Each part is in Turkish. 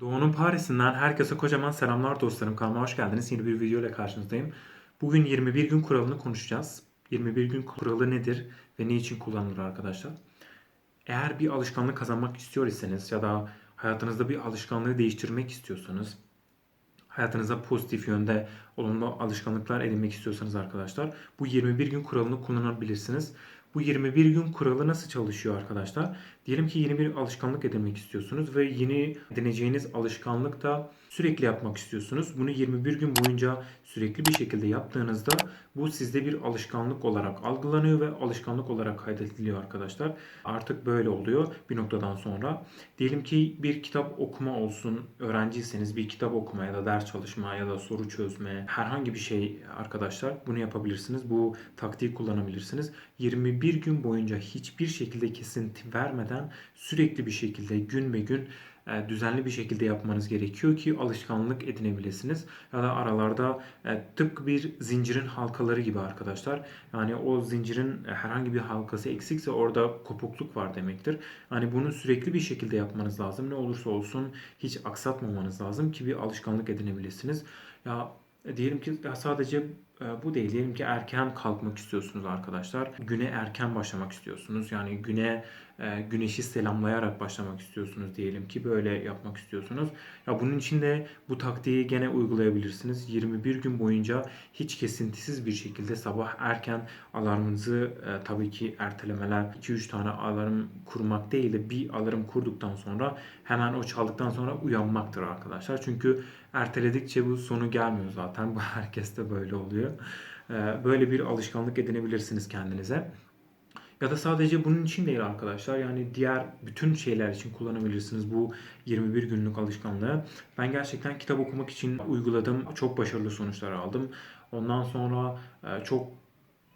Doğu'nun Paris'inden herkese kocaman selamlar dostlarım. Kanalıma hoş geldiniz. Yeni bir video ile karşınızdayım. Bugün 21 gün kuralını konuşacağız. 21 gün kuralı nedir ve ne için kullanılır arkadaşlar? Eğer bir alışkanlık kazanmak istiyor iseniz ya da hayatınızda bir alışkanlığı değiştirmek istiyorsanız, hayatınıza pozitif yönde olumlu alışkanlıklar edinmek istiyorsanız arkadaşlar bu 21 gün kuralını kullanabilirsiniz. Bu 21 gün kuralı nasıl çalışıyor arkadaşlar? Diyelim ki yeni bir alışkanlık edinmek istiyorsunuz ve yeni edineceğiniz alışkanlık da sürekli yapmak istiyorsunuz. Bunu 21 gün boyunca sürekli bir şekilde yaptığınızda bu sizde bir alışkanlık olarak algılanıyor ve alışkanlık olarak kaydediliyor arkadaşlar. Artık böyle oluyor bir noktadan sonra. Diyelim ki bir kitap okuma olsun, öğrenciyseniz bir kitap okuma ya da ders çalışma ya da soru çözme herhangi bir şey arkadaşlar bunu yapabilirsiniz. Bu taktiği kullanabilirsiniz. 21 gün boyunca hiçbir şekilde kesinti vermeden sürekli bir şekilde gün be gün e, düzenli bir şekilde yapmanız gerekiyor ki alışkanlık edinebilirsiniz. Ya da aralarda e, tıpkı bir zincirin halkaları gibi arkadaşlar. Yani o zincirin e, herhangi bir halkası eksikse orada kopukluk var demektir. Yani bunu sürekli bir şekilde yapmanız lazım. Ne olursa olsun hiç aksatmamanız lazım ki bir alışkanlık edinebilirsiniz. Ya diyelim ki sadece bu değil. Diyelim ki erken kalkmak istiyorsunuz arkadaşlar. Güne erken başlamak istiyorsunuz. Yani güne e, güneşi selamlayarak başlamak istiyorsunuz diyelim ki böyle yapmak istiyorsunuz. Ya bunun için de bu taktiği gene uygulayabilirsiniz. 21 gün boyunca hiç kesintisiz bir şekilde sabah erken alarmınızı e, tabii ki ertelemeler 2-3 tane alarm kurmak değil de bir alarm kurduktan sonra hemen o çaldıktan sonra uyanmaktır arkadaşlar. Çünkü erteledikçe bu sonu gelmiyor zaten. Bu herkeste böyle oluyor. E, böyle bir alışkanlık edinebilirsiniz kendinize. Ya da sadece bunun için değil arkadaşlar. Yani diğer bütün şeyler için kullanabilirsiniz bu 21 günlük alışkanlığı. Ben gerçekten kitap okumak için uyguladım. Çok başarılı sonuçlar aldım. Ondan sonra e, çok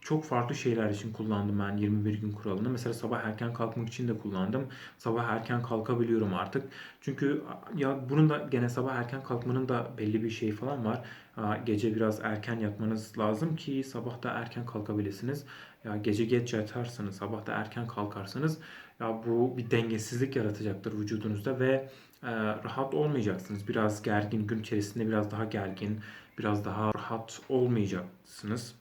çok farklı şeyler için kullandım ben 21 gün kuralını. Mesela sabah erken kalkmak için de kullandım. Sabah erken kalkabiliyorum artık. Çünkü ya bunun da gene sabah erken kalkmanın da belli bir şey falan var. Gece biraz erken yatmanız lazım ki sabah da erken kalkabilirsiniz. Ya gece geç yatarsanız, sabah da erken kalkarsanız ya bu bir dengesizlik yaratacaktır vücudunuzda ve e, rahat olmayacaksınız. Biraz gergin, gün içerisinde biraz daha gergin, biraz daha rahat olmayacaksınız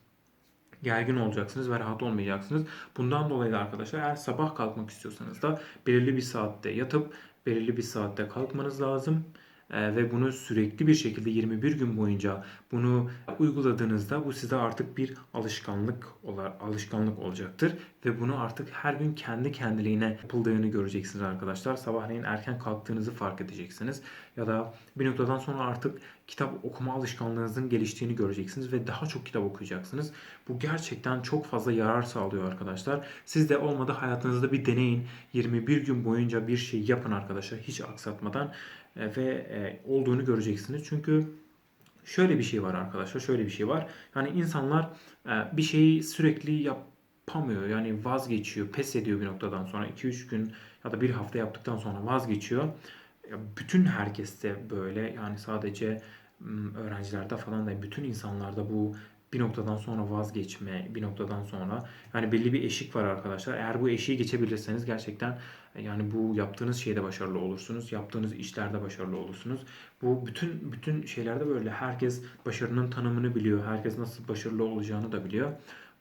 gergin olacaksınız ve rahat olmayacaksınız. Bundan dolayı da arkadaşlar eğer sabah kalkmak istiyorsanız da belirli bir saatte yatıp belirli bir saatte kalkmanız lazım. Ee, ve bunu sürekli bir şekilde 21 gün boyunca bunu uyguladığınızda bu size artık bir alışkanlık olarak alışkanlık olacaktır ve bunu artık her gün kendi kendiliğine yapıldığını göreceksiniz arkadaşlar. Sabahleyin erken kalktığınızı fark edeceksiniz ya da bir noktadan sonra artık kitap okuma alışkanlığınızın geliştiğini göreceksiniz ve daha çok kitap okuyacaksınız. Bu gerçekten çok fazla yarar sağlıyor arkadaşlar. Siz de olmadı hayatınızda bir deneyin. 21 gün boyunca bir şey yapın arkadaşlar hiç aksatmadan e, ve e, olduğunu göreceksiniz. Çünkü şöyle bir şey var arkadaşlar, şöyle bir şey var. Yani insanlar e, bir şeyi sürekli yapamıyor. Yani vazgeçiyor, pes ediyor bir noktadan sonra. 2-3 gün ya da bir hafta yaptıktan sonra vazgeçiyor. Bütün herkeste böyle yani sadece öğrencilerde falan da bütün insanlarda bu bir noktadan sonra vazgeçme, bir noktadan sonra yani belli bir eşik var arkadaşlar. Eğer bu eşiği geçebilirseniz gerçekten yani bu yaptığınız şeyde başarılı olursunuz. Yaptığınız işlerde başarılı olursunuz. Bu bütün bütün şeylerde böyle herkes başarının tanımını biliyor. Herkes nasıl başarılı olacağını da biliyor.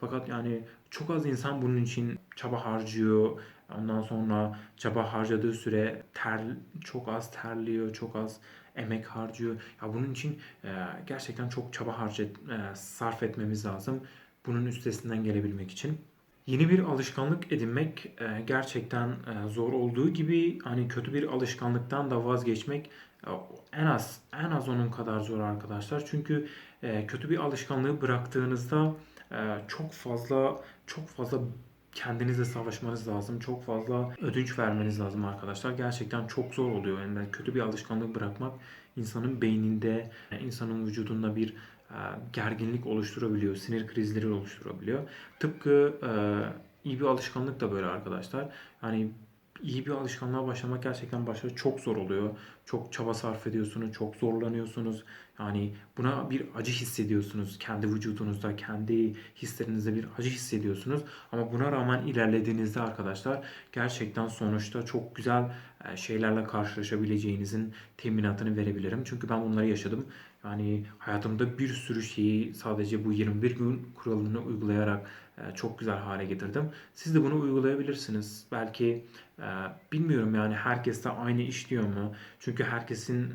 Fakat yani çok az insan bunun için çaba harcıyor. Ondan sonra çaba harcadığı süre ter çok az terliyor, çok az emek harcıyor. Ya bunun için e, gerçekten çok çaba harca, e, sarf etmemiz lazım. Bunun üstesinden gelebilmek için. Yeni bir alışkanlık edinmek e, gerçekten e, zor olduğu gibi hani kötü bir alışkanlıktan da vazgeçmek e, en az en az onun kadar zor arkadaşlar. Çünkü e, kötü bir alışkanlığı bıraktığınızda çok fazla çok fazla kendinizle savaşmanız lazım. Çok fazla ödünç vermeniz lazım arkadaşlar. Gerçekten çok zor oluyor. Yani kötü bir alışkanlık bırakmak insanın beyninde, insanın vücudunda bir e, gerginlik oluşturabiliyor. Sinir krizleri oluşturabiliyor. Tıpkı e, iyi bir alışkanlık da böyle arkadaşlar. Yani iyi bir alışkanlığa başlamak gerçekten başta çok zor oluyor. çok çaba sarf ediyorsunuz, çok zorlanıyorsunuz. Yani buna bir acı hissediyorsunuz. Kendi vücudunuzda, kendi hislerinizde bir acı hissediyorsunuz. Ama buna rağmen ilerlediğinizde arkadaşlar gerçekten sonuçta çok güzel e, şeylerle karşılaşabileceğinizin teminatını verebilirim. Çünkü ben bunları yaşadım. Yani hayatımda bir sürü şeyi sadece bu 21 gün kuralını uygulayarak e, çok güzel hale getirdim. Siz de bunu uygulayabilirsiniz. Belki e, bilmiyorum yani herkes de aynı işliyor mu? Çünkü herkesin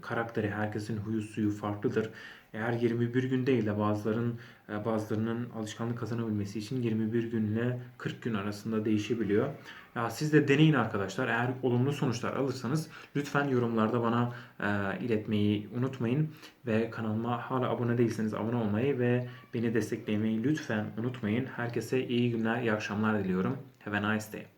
karakteri, herkesin huyu suyu farklıdır. Eğer 21 gün değil de bazıların e, bazılarının alışkanlık kazanabilmesi için 21 günle 40 gün arasında değişebiliyor. Ya siz de deneyin arkadaşlar. Eğer olumlu sonuçlar alırsanız lütfen yorumlarda bana e, iletmeyi unutmayın ve kanalıma hala abone değilseniz abone olmayı ve beni desteklemeyi lütfen unutmayın. Herkese iyi günler, iyi akşamlar diliyorum. Have a nice day.